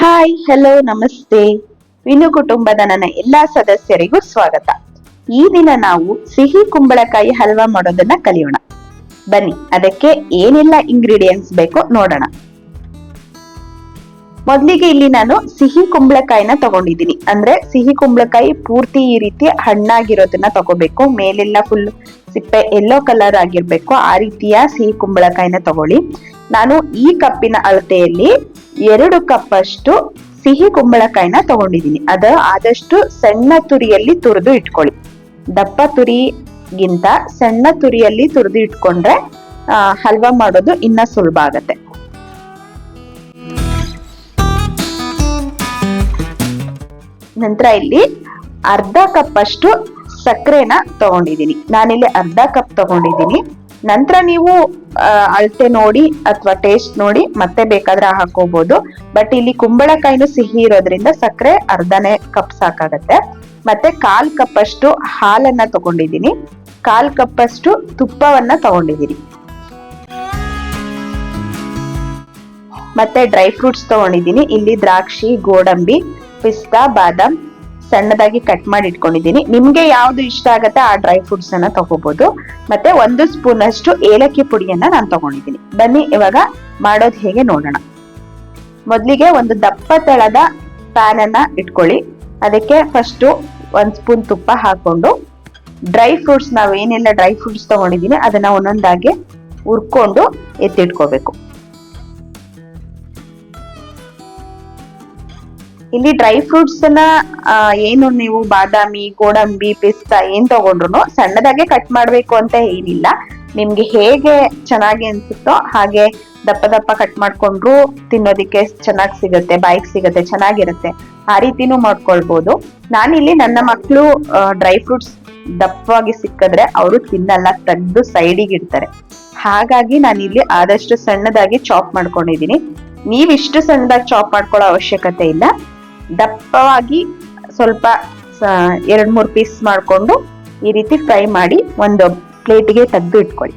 Hi hello ನಮಸ್ತೆ ವಿನು ಕುಟುಂಬದ ನನ್ನ ಎಲ್ಲಾ ಸದಸ್ಯರಿಗೂ ಸ್ವಾಗತ. ಈ ದಿನ ನಾವು ಸಿಹಿ ಕುಂಬಳಕಾಯಿ ಹಲ್ವಾ ಮಾಡೋದನ್ನ ಕಲಿಯೋಣ. ಬನ್ನಿ, ಅದಕ್ಕೆ ಏನೆಲ್ಲ ಇಂಗ್ರೀಡಿಯೆಂಟ್ಸ್ ಬೇಕೋ ನೋಡೋಣ. ಮೊದ್ಲಿಗೆ ಇಲ್ಲಿ ನಾನು ಸಿಹಿ ಕುಂಬಳಕಾಯಿನ ತಗೊಂಡಿದ್ದೀನಿ. ಅಂದ್ರೆ ಸಿಹಿ ಕುಂಬಳಕಾಯಿ ಪೂರ್ತಿ ಈ ರೀತಿ ಹಣ್ಣಾಗಿರೋದನ್ನ ತಗೋಬೇಕು. ಮೇಲೆಲ್ಲ ಫುಲ್ ಸಿಪ್ಪೆ ಎಲ್ಲೋ ಕಲರ್ ಆಗಿರ್ಬೇಕು. ಆ ರೀತಿಯ ಸಿಹಿ ಕುಂಬಳಕಾಯಿನ ತಗೊಳ್ಳಿ. ನಾನು ಈ ಕಪ್ಪಿನ ಅಳತೆಯಲ್ಲಿ ಎರಡು ಕಪ್ ಅಷ್ಟು ಸಿಹಿ ಕುಂಬಳಕಾಯಿನ ತಗೊಂಡಿದ್ದೀನಿ. ಅದ ಆದಷ್ಟು ಸಣ್ಣ ತುರಿಯಲ್ಲಿ ತುರಿದು ಇಟ್ಕೊಳ್ಳಿ. ದಪ್ಪ ತುರಿಗಿಂತ ಸಣ್ಣ ತುರಿಯಲ್ಲಿ ತುರಿದು ಇಟ್ಕೊಂಡ್ರೆ ಹಲ್ವಾ ಮಾಡೋದು ಇನ್ನ ಸುಲಭ ಆಗತ್ತೆ. ನಂತರ ಇಲ್ಲಿ ಅರ್ಧ ಕಪ್ ಅಷ್ಟು ಸಕ್ಕರೆನ ತಗೊಂಡಿದ್ದೀನಿ. ನಾನಿಲ್ಲಿ ಅರ್ಧ ಕಪ್ ತಗೊಂಡಿದ್ದೀನಿ. ನಂತರ ನೀವು ಅಳತೆ ನೋಡಿ ಅಥವಾ ಟೇಸ್ಟ್ ನೋಡಿ ಮತ್ತೆ ಬೇಕಾದ್ರೆ ಹಾಕೋಬಹುದು ಬಟ್ ಇಲ್ಲಿ ಕುಂಬಳಕಾಯಿನೂ ಸಿಹಿ ಇರೋದ್ರಿಂದ ಸಕ್ಕರೆ ಅರ್ಧನೇ ಕಪ್ ಸಾಕಾಗತ್ತೆ. ಮತ್ತೆ ಕಾಲ್ ಕಪ್ ಅಷ್ಟು ಹಾಲನ್ನ ತಗೊಂಡಿದ್ದೀನಿ. ಕಾಲ್ ಕಪ್ ಅಷ್ಟು ತುಪ್ಪವನ್ನ ತಗೊಂಡಿದ್ದೀನಿ. ಮತ್ತೆ ಡ್ರೈ ಫ್ರೂಟ್ಸ್ ತಗೊಂಡಿದ್ದೀನಿ. ಇಲ್ಲಿ ದ್ರಾಕ್ಷಿ, ಗೋಡಂಬಿ ಪಿಸ್ತಾ ಬಾದಾಮ್ ಸಣ್ಣದಾಗಿ ಕಟ್ ಮಾಡಿ ಇಟ್ಕೊಂಡಿದ್ದೀನಿ. ನಿಮ್ಗೆ ಯಾವ್ದು ಇಷ್ಟ ಆಗತ್ತೆ ಆ ಡ್ರೈ ಫ್ರೂಟ್ಸ್ ಅನ್ನ ತಗೋಬಹುದು ಮತ್ತೆ ಒಂದು ಸ್ಪೂನ್ ಅಷ್ಟು ಏಲಕ್ಕಿ ಪುಡಿಯನ್ನ ನಾನು ತಗೊಂಡಿದ್ದೀನಿ. ಬನ್ನಿ, ಇವಾಗ ಮಾಡೋದು ಹೇಗೆ ನೋಡೋಣ. ಮೊದಲಿಗೆ ಒಂದು ದಪ್ಪ ತಳದ ಪ್ಯಾನ್ ಅನ್ನ ಇಟ್ಕೊಳ್ಳಿ. ಅದಕ್ಕೆ ಫಸ್ಟ್ ಒಂದ್ ಸ್ಪೂನ್ ತುಪ್ಪ ಹಾಕೊಂಡು ಡ್ರೈ ಫ್ರೂಟ್ಸ್ ನಾವು ಏನೆಲ್ಲ ಡ್ರೈ ಫ್ರೂಟ್ಸ್ ತಗೊಂಡಿದ್ದೀನಿ ಅದನ್ನ ಒಂದೊಂದಾಗಿ ಉರ್ಕೊಂಡು ಎತ್ತಿಟ್ಕೋಬೇಕು. ಇಲ್ಲಿ ಡ್ರೈ ಫ್ರೂಟ್ಸ್ ಅನ್ನ ಏನು ನೀವು ಬಾದಾಮಿ, ಗೋಡಂಬಿ, ಪಿಸ್ತಾ ಏನ್ ತಗೊಂಡ್ರು ಸಣ್ಣದಾಗೆ ಕಟ್ ಮಾಡ್ಬೇಕು ಅಂತ ಏನಿಲ್ಲ. ನಿಮ್ಗೆ ಹೇಗೆ ಚೆನ್ನಾಗಿ ಅನ್ಸುತ್ತೋ ಹಾಗೆ ದಪ್ಪ ದಪ್ಪ ಕಟ್ ಮಾಡ್ಕೊಂಡ್ರು ತಿನ್ನೋದಿಕ್ಕೆ ಚೆನ್ನಾಗಿ ಸಿಗುತ್ತೆ, ಬಾಯಿಗೆ ಸಿಗುತ್ತೆ, ಚೆನ್ನಾಗಿರುತ್ತೆ. ಆ ರೀತಿನೂ ಮಾಡ್ಕೊಳ್ಬಹುದು ನಾನಿಲ್ಲಿ ನನ್ನ ಮಕ್ಕಳು ಡ್ರೈ ಫ್ರೂಟ್ಸ್ ದಪ್ಪವಾಗಿ ಸಿಕ್ಕಿದ್ರೆ ಅವರು ತಿನ್ನಲ್ಲ, ತೆಗ್ದು ಸೈಡಿಗೆ ಇಡ್ತಾರೆ. ಹಾಗಾಗಿ ನಾನಿಲ್ಲಿ ಆದಷ್ಟು ಸಣ್ಣದಾಗಿ ಚಾಪ್ ಮಾಡ್ಕೊಂಡಿದೀನಿ ನೀವಿಷ್ಟು ಸಣ್ಣದಾಗಿ ಚಾಪ್ ಮಾಡ್ಕೊಳ್ಳೋ ಅವಶ್ಯಕತೆ ಇಲ್ಲ. ದಪ್ಪವಾಗಿ ಸ್ವಲ್ಪ ಎರಡು ಮೂರು ಪೀಸ್ ಮಾಡಿಕೊಂಡು ಈ ರೀತಿ ಫ್ರೈ ಮಾಡಿ ಒಂದು ಪ್ಲೇಟಿಗೆ ತೆಗೆದು ಇಟ್ಕೊಳ್ಳಿ.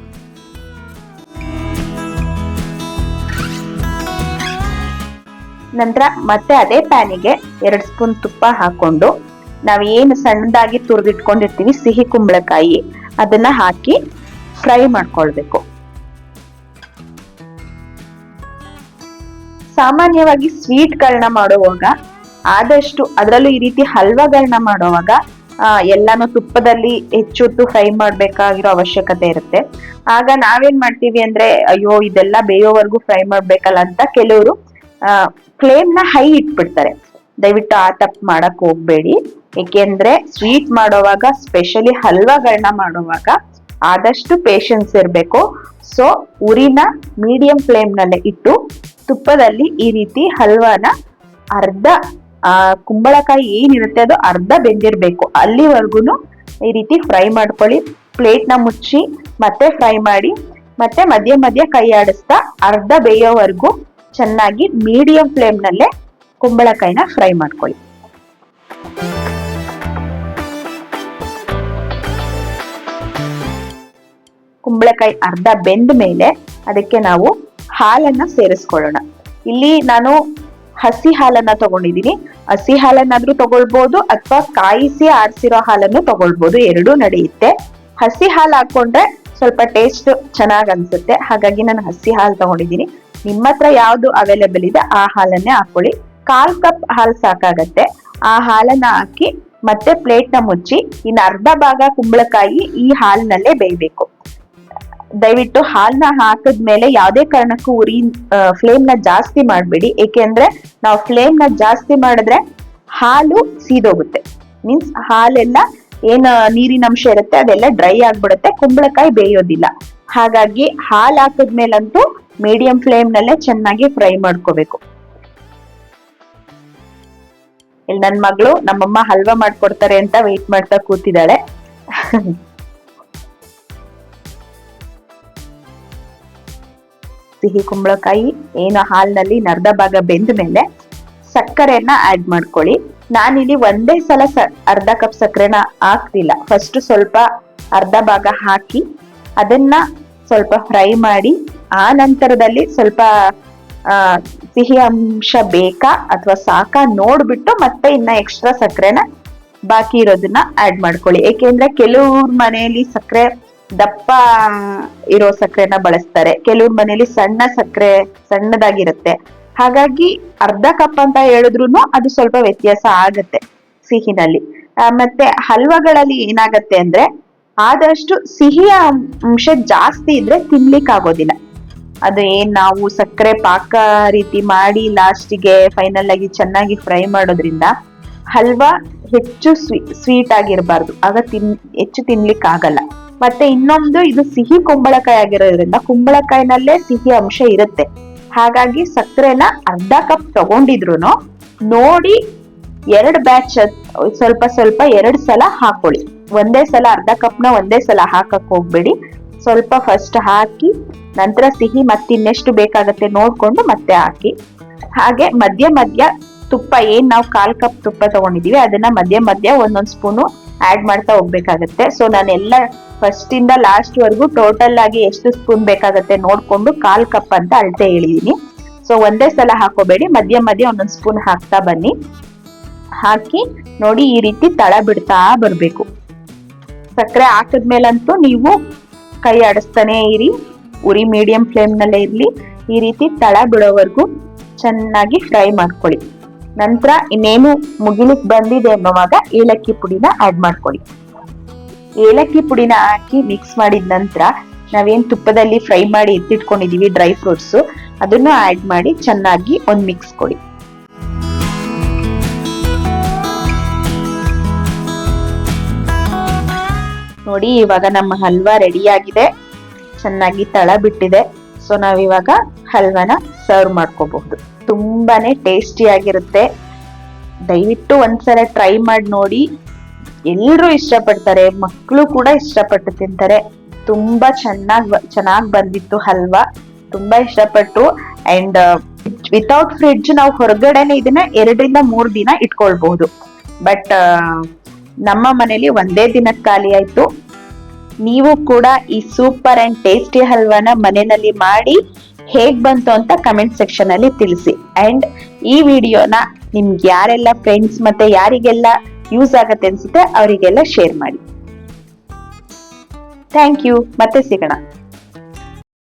ನಂತರ ಮತ್ತೆ ಅದೇ ಪ್ಯಾನಿಗೆ ಎರಡು ಸ್ಪೂನ್ ತುಪ್ಪ ಹಾಕೊಂಡು ನಾವು ಏನು ಸಣ್ಣದಾಗಿ ತುರಿದಿಟ್ಕೊಂಡಿರ್ತೀವಿ ಸಿಹಿ ಕುಂಬಳಕಾಯಿ, ಅದನ್ನ ಹಾಕಿ ಫ್ರೈ ಮಾಡ್ಕೊಳ್ಬೇಕು. ಸಾಮಾನ್ಯವಾಗಿ ಸ್ವೀಟ್ಗಳನ್ನ ಮಾಡುವಾಗ ಆದಷ್ಟು ಅದರಲ್ಲೂ ಈ ರೀತಿ ಹಲ್ವಾಗಳನ್ನ ಮಾಡುವಾಗ ಎಲ್ಲಾನು ತುಪ್ಪದಲ್ಲಿ ಹೆಚ್ಚುತ್ತು ಫ್ರೈ ಮಾಡ್ಬೇಕಾಗಿರೋ ಅವಶ್ಯಕತೆ ಇರುತ್ತೆ. ಆಗ ನಾವೇನ್ ಮಾಡ್ತೀವಿ ಅಂದ್ರೆ, ಅಯ್ಯೋ, ಇದೆಲ್ಲ ಬೇಯೋವರೆಗೂ ಫ್ರೈ ಮಾಡ್ಬೇಕಲ್ಲ ಅಂತ ಕೆಲವರು ಫ್ಲೇಮ್ನ ಹೈ ಇಟ್ಬಿಡ್ತಾರೆ. ದಯವಿಟ್ಟು ಆ ತಪ್ಪು ಮಾಡಕ್ ಹೋಗ್ಬೇಡಿ. ಏಕೆಂದ್ರೆ ಸ್ವೀಟ್ ಮಾಡೋವಾಗ, ಸ್ಪೆಷಲಿ ಹಲ್ವಾಗಳನ್ನ ಮಾಡುವಾಗ ಆದಷ್ಟು ಪೇಶನ್ಸ್ ಇರಬೇಕು. ಸೊ, ಉರಿನ ಮೀಡಿಯಂ ಫ್ಲೇಮ್ನಲ್ಲಿ ಇಟ್ಟು ತುಪ್ಪದಲ್ಲಿ ಈ ರೀತಿ ಹಲ್ವಾನ ಅರ್ಧ ಆ, ಕುಂಬಳಕಾಯಿ ಏನಿರುತ್ತೆ ಅದು ಅರ್ಧ ಬೆಂದಿರ್ಬೇಕು. ಅಲ್ಲಿವರೆಗೂ ಈ ರೀತಿ ಫ್ರೈ ಮಾಡ್ಕೊಳ್ಳಿ. ಪ್ಲೇಟ್ನ ಮುಚ್ಚಿ ಮತ್ತೆ ಫ್ರೈ ಮಾಡಿ, ಮತ್ತೆ ಮಧ್ಯ ಮಧ್ಯ ಕೈ ಆಡಿಸ್ತಾ ಅರ್ಧ ಬೇಯೋವರೆಗೂ ಚೆನ್ನಾಗಿ ಮೀಡಿಯಂ ಫ್ಲೇಮ್ನಲ್ಲೇ ಕುಂಬಳಕಾಯಿನ ಫ್ರೈ ಮಾಡ್ಕೊಳ್ಳಿ. ಕುಂಬಳಕಾಯಿ ಅರ್ಧ ಬೆಂದ ಮೇಲೆ ಅದಕ್ಕೆ ನಾವು ಹಾಲನ್ನ ಸೇರಿಸ್ಕೊಳ್ಳೋಣ. ಇಲ್ಲಿ ನಾನು ಹಸಿ ಹಾಲನ್ನ ತಗೊಂಡಿದ್ದೀನಿ ಹಸಿ ಹಾಲನ್ನಾದ್ರೂ ತಗೊಳ್ಬಹುದು ಅಥವಾ ಕಾಯಿಸಿ ಆರಿಸಿರೋ ಹಾಲನ್ನು ತಗೊಳ್ಬಹುದು ಎರಡೂ ನಡೆಯುತ್ತೆ. ಹಸಿ ಹಾಲು ಹಾಕೊಂಡ್ರೆ ಸ್ವಲ್ಪ ಟೇಸ್ಟ್ ಚೆನ್ನಾಗ್ ಅನ್ಸುತ್ತೆ. ಹಾಗಾಗಿ ನಾನು ಹಸಿ ಹಾಲು ತಗೊಂಡಿದ್ದೀನಿ ನಿಮ್ಮ ಹತ್ರ ಯಾವ್ದು ಅವೈಲೇಬಲ್ ಇದೆ ಆ ಹಾಲನ್ನೇ ಹಾಕೊಳ್ಳಿ. ಕಾಲ್ ಕಪ್ ಹಾಲು ಸಾಕಾಗತ್ತೆ. ಆ ಹಾಲನ್ನ ಹಾಕಿ ಮತ್ತೆ ಪ್ಲೇಟ್ನ ಮುಚ್ಚಿ ಇನ್ನು ಅರ್ಧ ಭಾಗ ಕುಂಬಳಕಾಯಿ ಈ ಹಾಲಿನಲ್ಲೇ ಬೇಯಬೇಕು. ದಯವಿಟ್ಟು ಹಾಲ್ನ ಹಾಕಿದ್ಮೇಲೆ ಯಾವುದೇ ಕಾರಣಕ್ಕೂ ಉರಿ ಫ್ಲೇಮ್ನ ಜಾಸ್ತಿ ಮಾಡಬೇಡಿ. ಏಕೆಂದ್ರೆ ನಾವು ಫ್ಲೇಮ್ನ ಜಾಸ್ತಿ ಮಾಡಿದ್ರೆ ಹಾಲು ಸೀದೋಗುತ್ತೆ. ಮೀನ್ಸ್ ಹಾಲೆಲ್ಲ ಏನ ನೀರಿನ ಅಂಶ ಇರುತ್ತೆ, ಅದೆಲ್ಲ ಡ್ರೈ ಆಗ್ಬಿಡುತ್ತೆ, ಕುಂಬಳಕಾಯಿ ಬೇಯೋದಿಲ್ಲ. ಹಾಗಾಗಿ ಹಾಲ್ ಹಾಕಿದ್ಮೇಲಂತೂ ಮೀಡಿಯಂ ಫ್ಲೇಮ್ ನಲ್ಲೇ ಚೆನ್ನಾಗಿ ಫ್ರೈ ಮಾಡ್ಕೋಬೇಕು. ಇಲ್ಲಿ ನನ್ ಮಗಳು, ನಮ್ಮಮ್ಮ ಹಲ್ವಾ ಮಾಡ್ಕೊಡ್ತಾರೆ ಅಂತ ವೆಯ್ಟ್ ಮಾಡ್ತಾ ಕೂತಿದ್ದಾಳೆ. ಸಿಹಿ ಕುಂಬಳಕಾಯಿ, ಏನು ಹಾಲ್ನಲ್ಲಿ ಅರ್ಧ ಭಾಗ ಬೆಂದ ಮೇಲೆ ಸಕ್ಕರೆಯನ್ನ ಆಡ್ ಮಾಡ್ಕೊಳ್ಳಿ. ನಾನಿಲ್ಲಿ ಒಂದೇ ಸಲ ಅರ್ಧ ಕಪ್ ಸಕ್ಕರೆನ ಹಾಕ್ತಿಲ್ಲ. ಫಸ್ಟ್ ಸ್ವಲ್ಪ ಅರ್ಧ ಭಾಗ ಹಾಕಿ, ಅದನ್ನ ಸ್ವಲ್ಪ ಫ್ರೈ ಮಾಡಿ, ಆ ನಂತರದಲ್ಲಿ ಸ್ವಲ್ಪ ಸಿಹಿ ಅಂಶ ಬೇಕಾ ಅಥವಾ ಸಾಕಾ ನೋಡ್ಬಿಟ್ಟು ಮತ್ತೆ ಇನ್ನ ಎಕ್ಸ್ಟ್ರಾ ಸಕ್ಕರೆನ ಬಾಕಿ ಇರೋದನ್ನ ಆಡ್ ಮಾಡ್ಕೊಳ್ಳಿ. ಏಕೆಂದ್ರೆ ಕೆಲವ್ರ ಮನೆಯಲ್ಲಿ ಸಕ್ಕರೆ ದಪ್ಪ ಇರೋ ಸಕ್ಕರೆನ ಬಳಸ್ತಾರೆ. ಕೆಲವ್ರ ಮನೇಲಿ ಸಣ್ಣ ಸಕ್ಕರೆ ಸಣ್ಣದಾಗಿರುತ್ತೆ. ಹಾಗಾಗಿ ಅರ್ಧ ಕಪ್ ಅಂತ ಹೇಳಿದ್ರು ಅದು ಸ್ವಲ್ಪ ವ್ಯತ್ಯಾಸ ಆಗತ್ತೆ ಸಿಹಿನಲ್ಲಿ. ಮತ್ತೆ ಹಲ್ವಾಗಳಲ್ಲಿ ಏನಾಗತ್ತೆ ಅಂದ್ರೆ ಆದಷ್ಟು ಸಿಹಿಯ ಅಂಶ ಜಾಸ್ತಿ ಇದ್ರೆ ತಿನ್ಲಿಕ್ಕೆ ಆಗೋದಿಲ್ಲ. ಅದು ಏನ್ ನಾವು ಸಕ್ಕರೆ ಪಾಕ ರೀತಿ ಮಾಡಿ ಲಾಸ್ಟಿಗೆ ಫೈನಲ್ ಆಗಿ ಚೆನ್ನಾಗಿ ಫ್ರೈ ಮಾಡೋದ್ರಿಂದ ಹಲ್ವಾ ಹೆಚ್ಚು ಸ್ವೀಟ್ ಆಗಿರಬಾರ್ದು. ಆಗ ತಿನ್, ಹೆಚ್ಚು ತಿನ್ಲಿಕ್ಕೆ ಆಗಲ್ಲ ಮತ್ತೆ ಇನ್ನೊಂದು ಇದು ಸಿಹಿ ಕುಂಬಳಕಾಯಿ ಆಗಿರೋದ್ರಿಂದ ಕುಂಬಳಕಾಯಿನಲ್ಲೇ ಸಿಹಿ ಅಂಶ ಇರುತ್ತೆ. ಹಾಗಾಗಿ ಸಕ್ಕರೆನ ಅರ್ಧ ಕಪ್ ತಗೊಂಡಿದ್ರು ನೋಡಿ ಎರಡು ಬ್ಯಾಚ್ ಸ್ವಲ್ಪ ಸ್ವಲ್ಪ ಎರಡು ಸಲ ಹಾಕೊಳ್ಳಿ. ಒಂದೇ ಸಲ ಅರ್ಧ ಕಪ್ನ ಒಂದೇ ಸಲ ಹಾಕಕ್ ಹೋಗ್ಬೇಡಿ. ಸ್ವಲ್ಪ ಫಸ್ಟ್ ಹಾಕಿ ನಂತರ ಸಿಹಿ ಮತ್ತಿನ್ನೆಷ್ಟು ಬೇಕಾಗತ್ತೆ ನೋಡ್ಕೊಂಡು ಮತ್ತೆ ಹಾಕಿ. ಹಾಗೆ ಮಧ್ಯ ಮಧ್ಯ ತುಪ್ಪ ಏನ್ ನಾವು ಕಾಲ್ ಕಪ್ ತುಪ್ಪ ತಗೊಂಡಿದೀವಿ ಅದನ್ನ ಮಧ್ಯ ಮಧ್ಯ ಒಂದೊಂದ್ ಸ್ಪೂನು ಆಡ್ ಮಾಡ್ತಾ ಹೋಗ್ಬೇಕಾಗತ್ತೆ. ಸೊ ನಾನೆಲ್ಲ ಫಸ್ಟ್ ಇಂದ ಲಾಸ್ಟ್ ವರೆಗೂ ಟೋಟಲ್ ಆಗಿ ಎಷ್ಟು ಸ್ಪೂನ್ ಬೇಕಾಗತ್ತೆ ನೋಡ್ಕೊಂಡು ಕಾಲ್ ಕಪ್ ಅಂತ ಅಳತೆ ಹೇಳಿದೀನಿ. ಸೊ ಒಂದೇ ಸಲ ಹಾಕೋಬೇಡಿ. ಮಧ್ಯ ಮಧ್ಯ ಒಂದೊಂದು ಸ್ಪೂನ್ ಹಾಕ್ತಾ ಬನ್ನಿ. ಹಾಕಿ ನೋಡಿ ಈ ರೀತಿ ತಳ ಬಿಡ್ತಾ ಬರಬೇಕು. ಸಕ್ಕರೆ ಹಾಕಿದ್ಮೇಲಂತೂ ನೀವು ಕೈ ಆಡಿಸ್ತಾನೆ ಇರಿ. ಉರಿ ಮೀಡಿಯಂ ಫ್ಲೇಮ್ ಇರಲಿ ಇರ್ಲಿ. ಈ ರೀತಿ ತಳ ಬಿಡೋವರೆಗೂ ಚೆನ್ನಾಗಿ ಫ್ರೈ ಮಾಡ್ಕೊಳ್ಳಿ. ನಂತರ ಇನ್ನೇನು ಮುಗಿಲಿಕ್ ಬಂದಿದೆ ಅನ್ನೋವಾಗ ಏಲಕ್ಕಿ ಪುಡಿನ ಆಡ್ ಮಾಡ್ಕೊಳ್ಳಿ. ಏಲಕ್ಕಿ ಪುಡಿನ ಹಾಕಿ ಮಿಕ್ಸ್ ಮಾಡಿದ ನಂತರ ನಾವೇನ್ ತುಪ್ಪದಲ್ಲಿ ಫ್ರೈ ಮಾಡಿ ಎತ್ತಿಟ್ಕೊಂಡಿದೀವಿ ಡ್ರೈ ಫ್ರೂಟ್ಸ್ ಅದನ್ನು ಆಡ್ ಮಾಡಿ ಚೆನ್ನಾಗಿ ಒಂದ್ ಮಿಕ್ಸ್ ಕೊಡಿ. ನೋಡಿ, ಇವಾಗ ನಮ್ಮ ಹಲ್ವಾ ರೆಡಿ ಆಗಿದೆ. ಚೆನ್ನಾಗಿ ತಳ ಬಿಟ್ಟಿದೆ. ಸೊ ನಾವಿವಾಗ ಹಲ್ವಾನ ಸರ್ವ್ ಮಾಡ್ಕೋಬಹುದು. ತುಂಬಾನೇ ಟೇಸ್ಟಿ ಆಗಿರುತ್ತೆ. ದಯವಿಟ್ಟು ಒಂದ್ಸಲ ಟ್ರೈ ಮಾಡಿ ನೋಡಿ. ಎಲ್ಲರೂ ಇಷ್ಟಪಡ್ತಾರೆ ಮಕ್ಕಳು ಕೂಡ ಇಷ್ಟಪಟ್ಟು ತಿಂತಾರೆ. ತುಂಬಾ ಚೆನ್ನಾಗಿ ಚೆನ್ನಾಗಿ ಬಂದಿತ್ತು ಹಲ್ವಾ. ತುಂಬಾ ಇಷ್ಟಪಟ್ಟು ಅಂಡ್ ವಿತೌಟ್ ಫ್ರಿಡ್ಜ್ ನಾವು ಹೊರಗಡೆನೆ ಇದನ್ನ ಎರಡರಿಂದ ಮೂರು ದಿನ ಇಟ್ಕೊಳ್ಬಹುದು ಬಟ್ ನಮ್ಮ ಮನೇಲಿ ಒಂದೇ ದಿನಕ್ಕೆ ಖಾಲಿ ಆಯ್ತು. ನೀವು ಕೂಡ ಈ ಸೂಪರ್ ಅಂಡ್ ಟೇಸ್ಟಿ ಹಲ್ವಾನ ಮನೆಯಲ್ಲಿ ಮಾಡಿ ಹೇಗ್ ಬಂತು ಅಂತ ಕಮೆಂಟ್ ಸೆಕ್ಷನ್ ಅಲ್ಲಿ ತಿಳಿಸಿ. ಅಂಡ್ ಈ ವಿಡಿಯೋನ ನಿಮ್ಗೆ ಯಾರೆಲ್ಲ ಫ್ರೆಂಡ್ಸ್ ಮತ್ತೆ ಯಾರಿಗೆಲ್ಲ ಯೂಸ್ ಆಗತ್ತೆ ಅನ್ಸುತ್ತೆ, ಅವರಿಗೆಲ್ಲ ಶೇರ್ ಮಾಡಿ. ಥ್ಯಾಂಕ್ ಯು ಮತ್ತೆ ಸಿಗೋಣ.